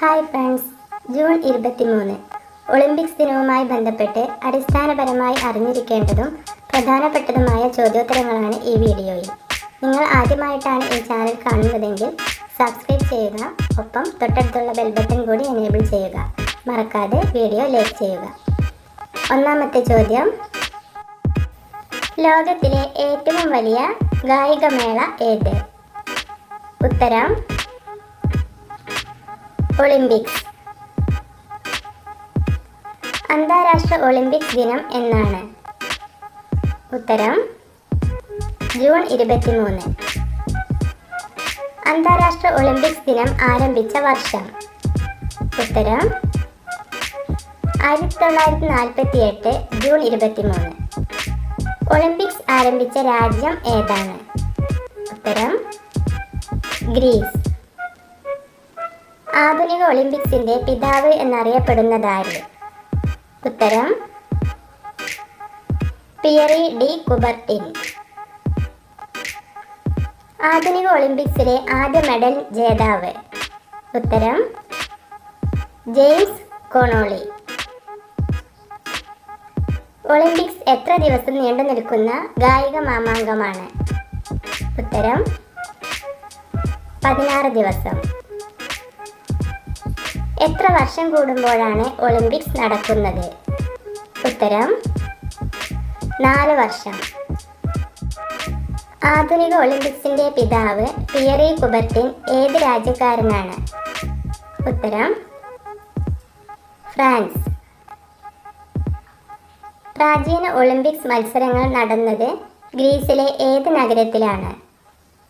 Hi friends. June ഇരുപത്തിമൂന്ന്. Olympics ദിനവുമായി ബന്ധപ്പെട്ട് അടിസ്ഥാനപരമായി അറിഞ്ഞിരിക്കേണ്ടതും പ്രധാനപ്പെട്ടതുമായ ചോദ്യോത്തരങ്ങളാണ് ഈ വീഡിയോയിൽ. നിങ്ങൾ ആദ്യമായിട്ടാണ് ഈ ചാനൽ കാണുന്നതെങ്കിൽ സബ്സ്ക്രൈബ് ചെയ്യുക ഒപ്പം തൊട്ടടുത്തുള്ള ബെൽബട്ടൺ കൂടി എനേബിൾ ചെയ്യുക. മറക്കാതെ വീഡിയോ ലൈക്ക് ചെയ്യുക. ഒന്നാമത്തെ ചോദ്യം. ലോകത്തിലെ ഏറ്റവും വലിയ ഗായികമേള ഏത്? ഉത്തരം ഒളിമ്പിക്സ്. അന്താരാഷ്ട്ര ഒളിമ്പിക്സ് ദിനം എന്നാണ്. ഉത്തരം ജൂൺ ഇരുപത്തിമൂന്ന്. അന്താരാഷ്ട്ര ഒളിമ്പിക്സ് ദിനം ആരംഭിച്ച വർഷം. ഉത്തരം ആയിരത്തി തൊള്ളായിരത്തി നാൽപ്പത്തി എട്ട് ജൂൺ ഇരുപത്തിമൂന്ന്. ഒളിമ്പിക്സ് ആരംഭിച്ച രാജ്യം ഏതാണ്? ഉത്തരം ഗ്രീസ്. ആധുനിക ഒളിമ്പിക്സിന്റെ പിതാവ് എന്നറിയപ്പെടുന്നതാര് ഉത്തരം പിയറി ഡി കുബർട്ടിൻ. ആധുനിക ഒളിമ്പിക്സിലെ ആദ്യ മെഡൽ ജേതാവ്. ഉത്തരം ജെയിംസ് കൊണോളി. ഒളിമ്പിക്സ് എത്ര ദിവസം നീണ്ടു നിൽക്കുന്ന ഗായിക മാമാങ്കമാണ്? ഉത്തരം പതിനാറ് ദിവസം. എത്ര വർഷം കൂടുമ്പോഴാണ് ഒളിമ്പിക്സ് നടക്കുന്നത്? ഉത്തരം നാല് വർഷം. ആധുനിക ഒളിമ്പിക്സിന്റെ പിതാവ് പിയറി കുബർട്ടിൻ ഏത് രാജ്യക്കാരനാണ്? ഉത്തരം ഫ്രാൻസ്. പ്രാചീന ഒളിമ്പിക്സ് മത്സരങ്ങൾ നടന്നത് ഗ്രീസിലെ ഏത് നഗരത്തിലാണ്?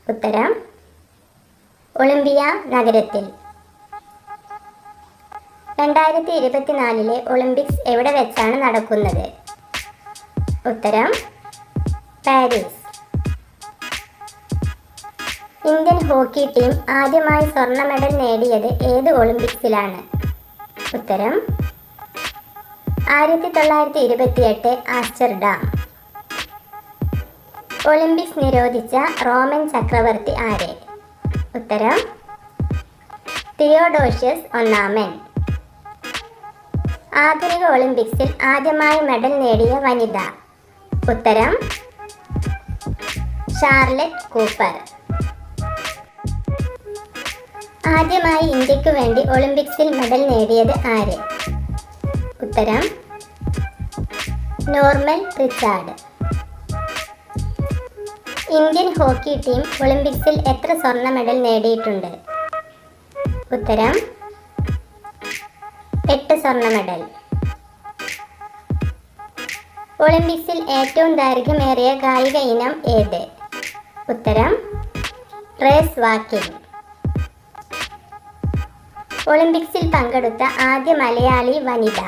ഉത്തരം ഒളിമ്പിയ നഗരത്തിൽ. രണ്ടായിരത്തി ഇരുപത്തിനാലിലെ ഒളിമ്പിക്സ് എവിടെ വെച്ചാണ് നടക്കുന്നത്? ഉത്തരം പാരീസ്. ഇന്ത്യൻ ഹോക്കി ടീം ആദ്യമായി സ്വർണ മെഡൽ നേടിയത് ഏത് ഒളിമ്പിക്സിലാണ്? ഉത്തരം ആയിരത്തി തൊള്ളായിരത്തി ഇരുപത്തിയെട്ട് ആസ്റ്റർഡാം. ഒളിമ്പിക്സ് നിരോധിച്ച റോമൻ ചക്രവർത്തി ആരെ? ഉത്തരം തിയോഡോഷ്യസ് ഒന്നാമൻ. ആധുനിക ഒളിമ്പിക്സിൽ ആദ്യമായി മെഡൽ നേടിയ വനിത. ഉത്തരം ഷാർലറ്റ് കൂപ്പർ. ആദ്യമായി ഇന്ത്യയ്ക്ക് വേണ്ടി ഒളിമ്പിക്സിൽ മെഡൽ നേടിയത് ആര്? ഉത്തരം Norman Richard. Indian hockey team ഒളിമ്പിക്സിൽ എത്ര സ്വർണ മെഡൽ നേടിയിട്ടുണ്ട്? ഉത്തരം എട്ട് സ്വർണ മെഡൽ. ഒളിമ്പിക്സിൽ ഏറ്റവും ദൈർഘ്യമേറിയ കായിക ഇനം ഏത്? ഉത്തരം റേസ് വാക്കിംഗ് ഒളിമ്പിക്സിൽ പങ്കെടുത്ത ആദ്യ മലയാളി വനിത.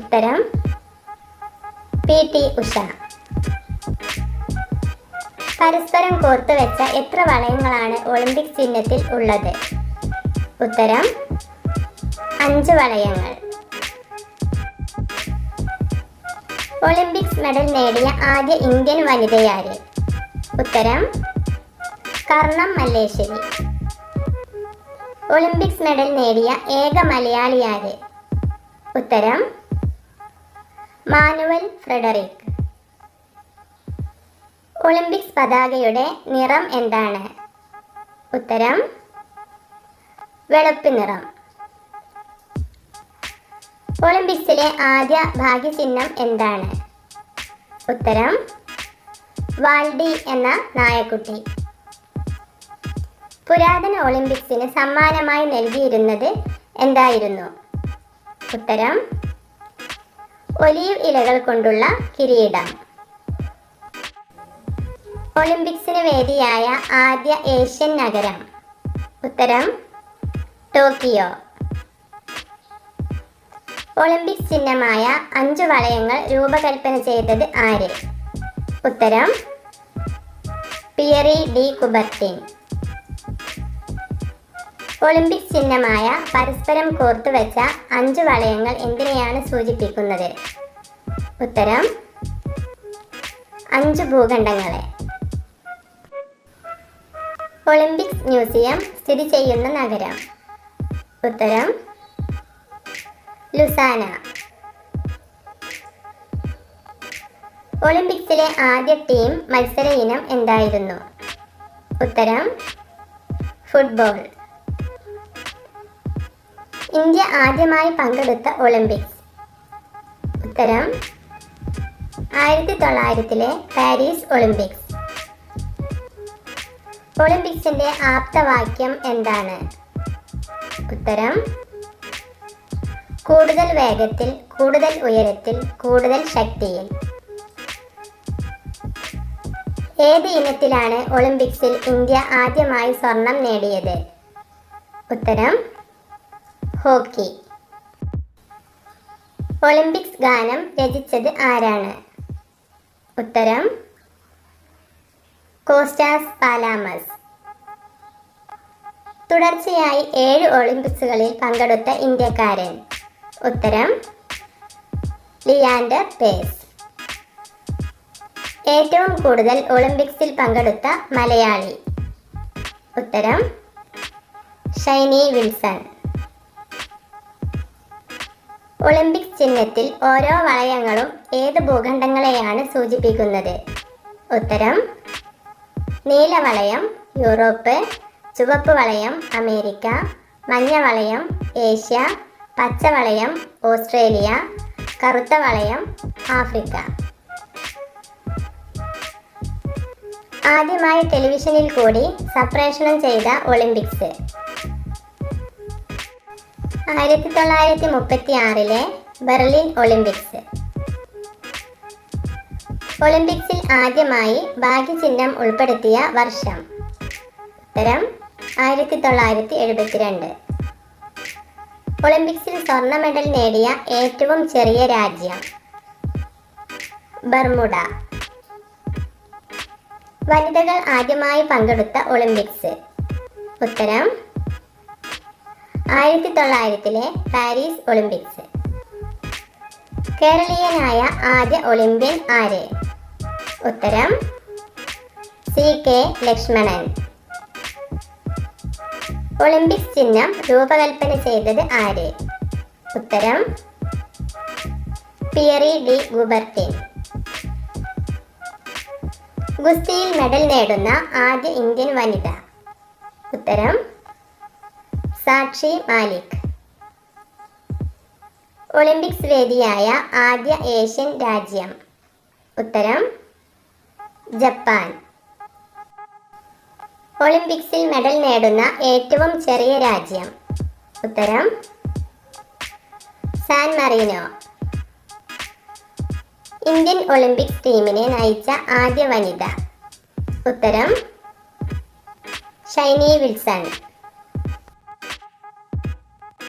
ഉത്തരം പി ടി ഉഷ. പരസ്പരം കോർത്തുവെച്ച എത്ര വളയങ്ങളാണ് ഒളിമ്പിക് ചിഹ്നത്തിൽ ഉള്ളത്? ഉത്തരം അഞ്ച് വളയങ്ങൾ ഒളിമ്പിക്സ് മെഡൽ നേടിയ ആദ്യ ഇന്ത്യൻ വനിതയാര്? ഉത്തരം കർണം മല്ലേശ്വരി. ഒളിമ്പിക്സ് മെഡൽ നേടിയ ഏക മലയാളിയാര്? ഉത്തരം മാനുവൽ ഫ്രെഡറിക്. ഒളിമ്പിക്സ് പതാകയുടെ നിറം എന്താണ്? ഉത്തരം വെളുപ്പ് നിറം. ഒളിമ്പിക്സിലെ ആദ്യ ഭാഗ്യചിഹ്നം എന്താണ്? ഉത്തരം വാൾഡി എന്ന നായക്കുട്ടി. പുരാതന ഒളിമ്പിക്സിന് സമ്മാനമായി നൽകിയിരുന്നത് എന്തായിരുന്നു? ഉത്തരം ഒലീവ് ഇലകൾ കൊണ്ടുള്ള കിരീടം. ഒളിമ്പിക്സിന് വേദിയായ ആദ്യ ഏഷ്യൻ നഗരം. ഉത്തരം ടോക്കിയോ. ഒളിമ്പിക്സ് ചിഹ്നമായ അഞ്ചു വളയങ്ങൾ രൂപകൽപ്പന ചെയ്തത് ആര്? ഉത്തരം പിയറി ഡി കുബർട്ടിൻ. ഒളിമ്പിക് ചിഹ്നമായ പരസ്പരം കോർത്തു വെച്ച അഞ്ചു വളയങ്ങൾ എന്തിനെയാണ് സൂചിപ്പിക്കുന്നത്? ഉത്തരം അഞ്ച് ഭൂഖണ്ഡങ്ങളെ. ഒളിമ്പിക്സ് മ്യൂസിയം സ്ഥിതി ചെയ്യുന്ന നഗരം. ഉത്തരം ലുസാന. ഒളിമ്പിക്സിലെ ആദ്യ ടീം മത്സര ഇനം എന്തായിരുന്നു? ഉത്തരം ഫുട്ബോൾ. ഇന്ത്യ ആദ്യമായി പങ്കെടുത്ത ഒളിമ്പിക്സ്. ഉത്തരം ആയിരത്തി തൊള്ളായിരത്തിലെ പാരീസ് ഒളിമ്പിക്സ്. ഒളിമ്പിക്സിന്റെ ആപ്തവാക്യം എന്താണ്? ഉത്തരം കൂടുതൽ വേഗത്തിൽ കൂടുതൽ ഉയരത്തിൽ കൂടുതൽ ശക്തിയിൽ. ഏത് ഇനത്തിലാണ് ഒളിമ്പിക്സിൽ ഇന്ത്യ ആദ്യമായി സ്വർണം നേടിയത്? ഉത്തരം ഹോക്കി. ഒളിമ്പിക്സ് ഗാനം രചിച്ചത് ആരാണ്? ഉത്തരം കോസ്റ്റാസ് പാലാമസ്. തുടർച്ചയായി ഏഴ് ഒളിമ്പിക്സുകളിൽ പങ്കെടുത്ത ഇന്ത്യക്കാരൻ. ഉത്തരം ലിയാൻഡർ പേസ്. ഏറ്റവും കൂടുതൽ ഒളിമ്പിക്സിൽ പങ്കെടുത്ത മലയാളി. ഉത്തരം ഷൈനി വിൽസൺ. ഒളിമ്പിക്സ് ചിഹ്നത്തിൽ ഓരോ വളയങ്ങളും ഏത് ഭൂഖണ്ഡങ്ങളെയാണ് സൂചിപ്പിക്കുന്നത്? ഉത്തരം നീലവളയം യൂറോപ്പ് ചുവപ്പ് വളയം അമേരിക്ക മഞ്ഞ വളയം ഏഷ്യ പച്ച വളയം ഓസ്ട്രേലിയ കറുത്ത വളയം ആഫ്രിക്ക. ആദ്യമായി ടെലിവിഷനിൽ കൂടി സപ്രേഷണം ചെയ്ത ഒളിമ്പിക്സ്. ആയിരത്തി തൊള്ളായിരത്തി മുപ്പത്തി ആറിലെ ബെർലിൻ ഒളിമ്പിക്സ്. ഒളിമ്പിക്സിൽ ആദ്യമായി ഭാഗ്യചിഹ്നം ഉൾപ്പെടുത്തിയ വർഷം. ഉത്തരം ആയിരത്തി തൊള്ളായിരത്തി എഴുപത്തിരണ്ട് ഒളിമ്പിക്സിൽ സ്വർണ മെഡൽ നേടിയ ഏറ്റവും ചെറിയ രാജ്യം. ബർമുഡ. വനിതകൾ ആദ്യമായി പങ്കെടുത്ത ഒളിമ്പിക്സ്. ഉത്തരം ആയിരത്തി തൊള്ളായിരത്തിലെ പാരീസ് ഒളിമ്പിക്സ്. കേരളീയനായ ആദ്യ ഒളിമ്പ്യൻ ആര്? ഉത്തരം സി കെ ലക്ഷ്മണൻ. ഒളിമ്പിക്സ് ചിഹ്നം രൂപകൽപ്പന ചെയ്തത് ആര്? ഉത്തരം പിയറി ഡി ഗുബർട്ടിൻ. ഗുസ്തിയിൽ മെഡൽ നേടുന്ന ആദ്യ ഇന്ത്യൻ വനിത. ഉത്തരം സാക്ഷി മാലിക്. ഒളിമ്പിക്സ് വേദിയായ ആദ്യ ഏഷ്യൻ രാജ്യം. ഉത്തരം ജപ്പാൻ. ഒളിമ്പിക്സിൽ മെഡൽ നേടുന്ന ഏറ്റവും ചെറിയ രാജ്യം. ഉത്തരം സാൻ മറീനോ. ഇന്ത്യൻ ഒളിമ്പിക്സ് ടീമിനെ നയിച്ച ആദ്യ വനിത. ഉത്തരം ഷൈനി വിൽസൺ.